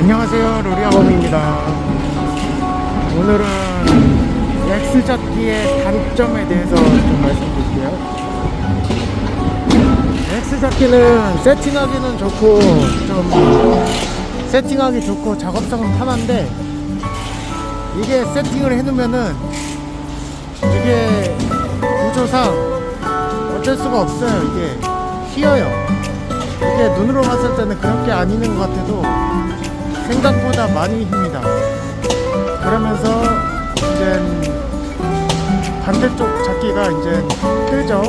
안녕하세요 로리아범입니다. 오늘은 X잡기의 단점에 대해서 좀 말씀드릴게요. X잡기는 세팅하기는 좋고 좀 세팅하기 좋고 작업성은 편한데 이게 세팅을 해놓으면은 이게 구조상 어쩔 수가 없어요. 이게 휘어요. 이게 눈으로 봤을 때는 그렇게 안 있는 것 같아도 생각보다 많이 힙니다. 그러면서 이제 반대쪽 잡기가 이제 뜨죠.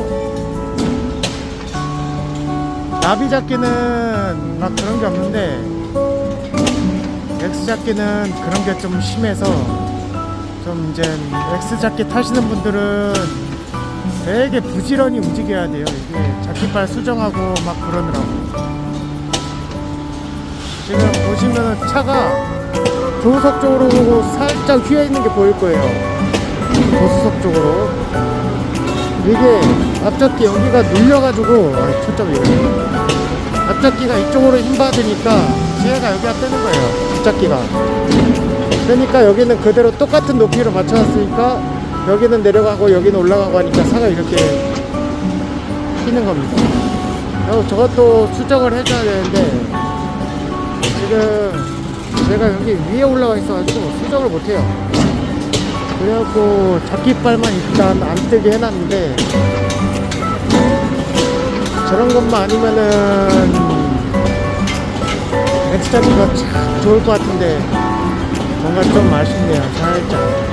나비 잡기는 막 그런 게 없는데 X 잡기는 그런 게 좀 심해서 좀 이제 X 잡기 타시는 분들은 되게 부지런히 움직여야 돼요. 이게 잡기발 수정하고 막 그러느라고. 지금 보시면은 차가 조수석 쪽으로 보고 살짝 휘어 있는 게 보일 거예요. 조수석 쪽으로. 이게 앞잡기 여기가 눌려가지고, 아, 초점이 이래. 앞잡기가 이쪽으로 힘 받으니까 지혜가 여기가 뜨는 거예요. 앞잡기가. 그러니까 여기는 그대로 똑같은 높이로 맞춰놨으니까 여기는 내려가고 여기는 올라가고 하니까 차가 이렇게 휘는 겁니다. 저것도 수정을 해줘야 되는데 지금 제가 여기 위에 올라와 있어가지고 수정을 못해요. 그래갖고 잡기발만 일단 안 뜨게 해놨는데 저런 것만 아니면은 엑스잡기가 참 좋을 것 같은데 뭔가 좀 아쉽네요. 살짝.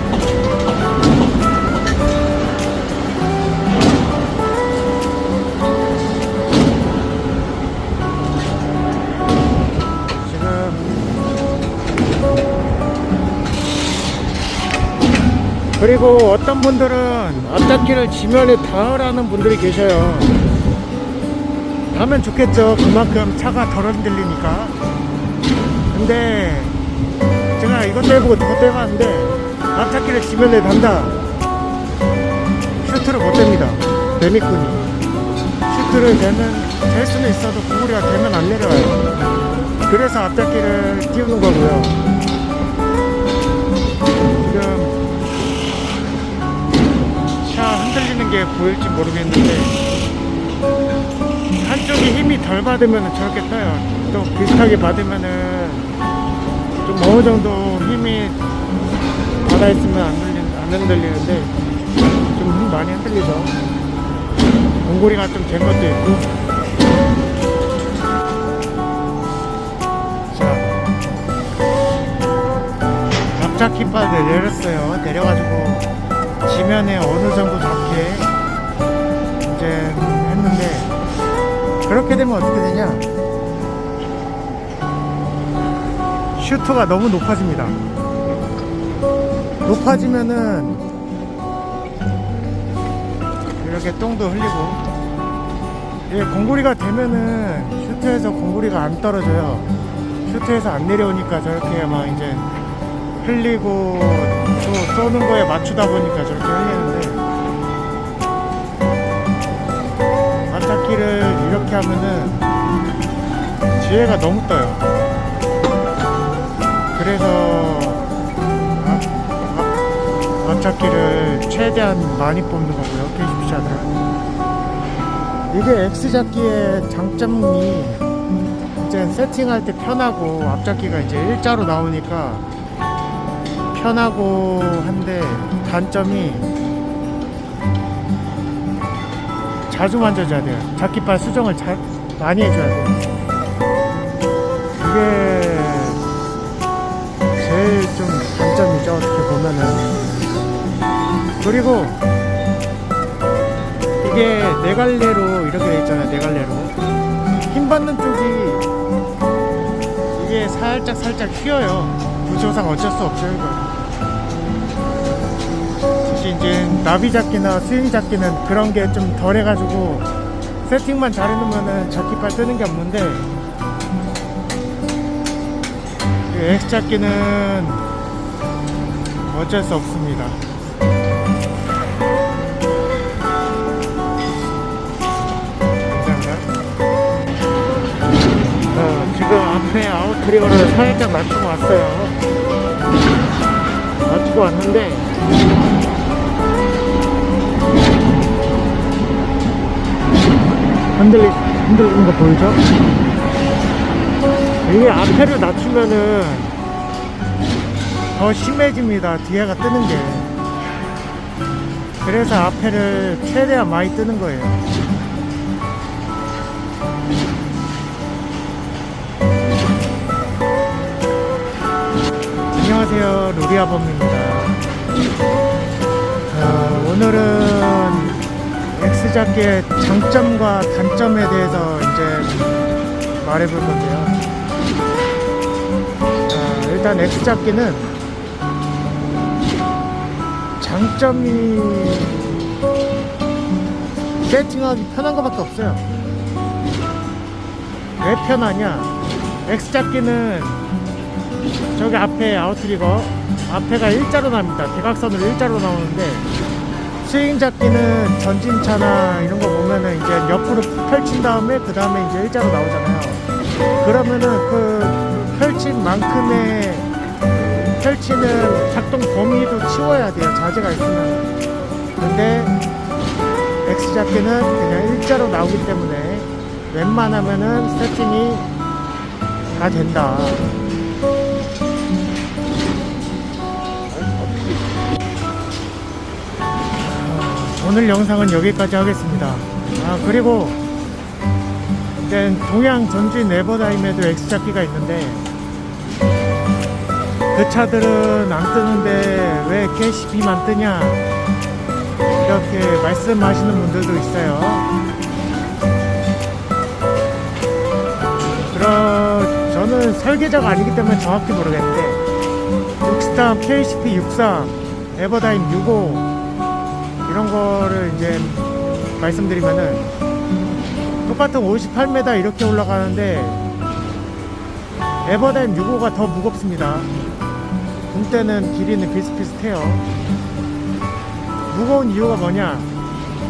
그리고 어떤 분들은 앞잡기를 지면에 닿으라는 분들이 계셔요. 하면 좋겠죠. 그만큼 차가 덜 흔들리니까. 근데 제가 이것도 해보고 저것도 해봤는데 앞잡기를 지면에 단다. 슈트를 못 댑니다. 매미꾼이. 슈트를 대면 될 수는 있어도 구부리가 되면 안 내려와요. 그래서 앞잡기를 띄우는 거고요. 흔들리는 게 보일지 모르겠는데 한쪽이 힘이 덜 받으면 저렇게 떠요. 또 비슷하게 받으면은 좀 어느 정도 힘이 받아 있으면 안, 흔들리, 안 흔들리는데 좀힘 많이 흔들리죠. 공고리가 좀 된 것도 있고. 자, 앞잡기 바를 내렸어요. 내려가지고 지면에 어느 정도 잡게 그렇게 되면 어떻게 되냐? 슈터가 너무 높아집니다. 높아지면은 이렇게 똥도 흘리고 예, 공구리가 되면은 슈트에서 공구리가 안 떨어져요. 슈트에서 안 내려오니까 저렇게 막 이제 흘리고 또 쏘는 거에 맞추다 보니까 저렇게 흘리는데 앞잡기를 이렇게 하면은 지혜가 너무 떠요. 그래서 앞, 앞, 앞잡기를 최대한 많이 뽑는 거고요. 캐시피샤들은. 이게 X잡기의 장점이 이제 세팅할 때 편하고 앞잡기가 이제 일자로 나오니까 편하고 한데 단점이 자주 만져줘야 돼요. 잡기발 수정을 잘 많이 해줘야 돼요. 이게 제일 좀 단점이죠. 어떻게 보면은. 그리고 이게 네 갈래로 이렇게 돼 있잖아요. 네 갈래로. 힘 받는 쪽이 이게 살짝 살짝 휘어요. 구조상 어쩔 수 없어요. 이거. 이제 나비 잡기나 스윙 잡기는 그런 게 좀 덜 해가지고 세팅만 잘 해놓으면은 잡기발 뜨는 게 없는데 그 X 잡기는 어쩔 수 없습니다. 어, 지금 앞에 아웃트리거를 살짝 맞추고 왔어요. 맞추고 왔는데 흔들리 흔들리는 거 보이죠? 이게 앞에를 낮추면은 더 심해집니다. 뒤에가 뜨는 게. 그래서 앞에를 최대한 많이 뜨는 거예요. 안녕하세요. 루리아범입니다. 어, 오늘은 X잡기의 장점과 단점에 대해서 이제 말해볼 건데요. 자, 일단 X잡기는 장점이 세팅하기 편한 것밖에 없어요. 왜 편하냐? X잡기는 저기 앞에 아웃트리거 앞에가 일자로 납니다. 대각선으로 일자로 나오는데 스윙 잡기는 전진차나 이런 거 보면은 이제 옆으로 펼친 다음에 그 다음에 이제 일자로 나오잖아요. 그러면은 그 펼친 만큼의 펼치는 작동 범위도 치워야 돼요. 자재가 있으면. 근데 X 잡기는 그냥 일자로 나오기 때문에 웬만하면은 세팅이 다 된다. 오늘 영상은 여기까지 하겠습니다. 아 그리고 동양 전진 네버다임에도 X잡기가 있는데 그 차들은 안 뜨는데 왜 캐시비만 뜨냐 이렇게 말씀하시는 분들도 있어요. 그러 저는 설계자가 아니기 때문에 정확히 모르겠는데 63, KCP 63, 에버다임 65 이런 거를 이제 말씀드리면은 똑같은 58m 이렇게 올라가는데 에버다임 65가 더 무겁습니다. 붕대는 길이는 비슷비슷해요. 무거운 이유가 뭐냐?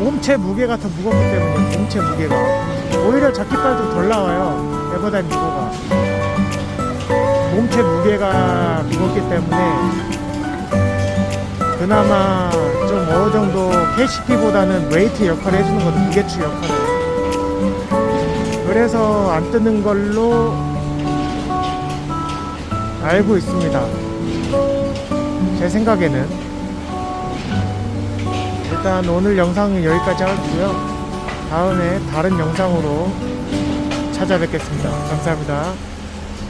몸체 무게가 더 무겁기 때문에 몸체 무게가 오히려 자켓발도 덜 나와요. 에버다임 65가 몸체 무게가 무겁기 때문에 그나마 좀 어느 정도 KCP보다는 웨이트 역할을 해주는 거죠. 무게추 역할을. 그래서 안 뜨는 걸로 알고 있습니다. 제 생각에는. 일단 오늘 영상은 여기까지 하고요. 다음에 다른 영상으로 찾아뵙겠습니다. 감사합니다.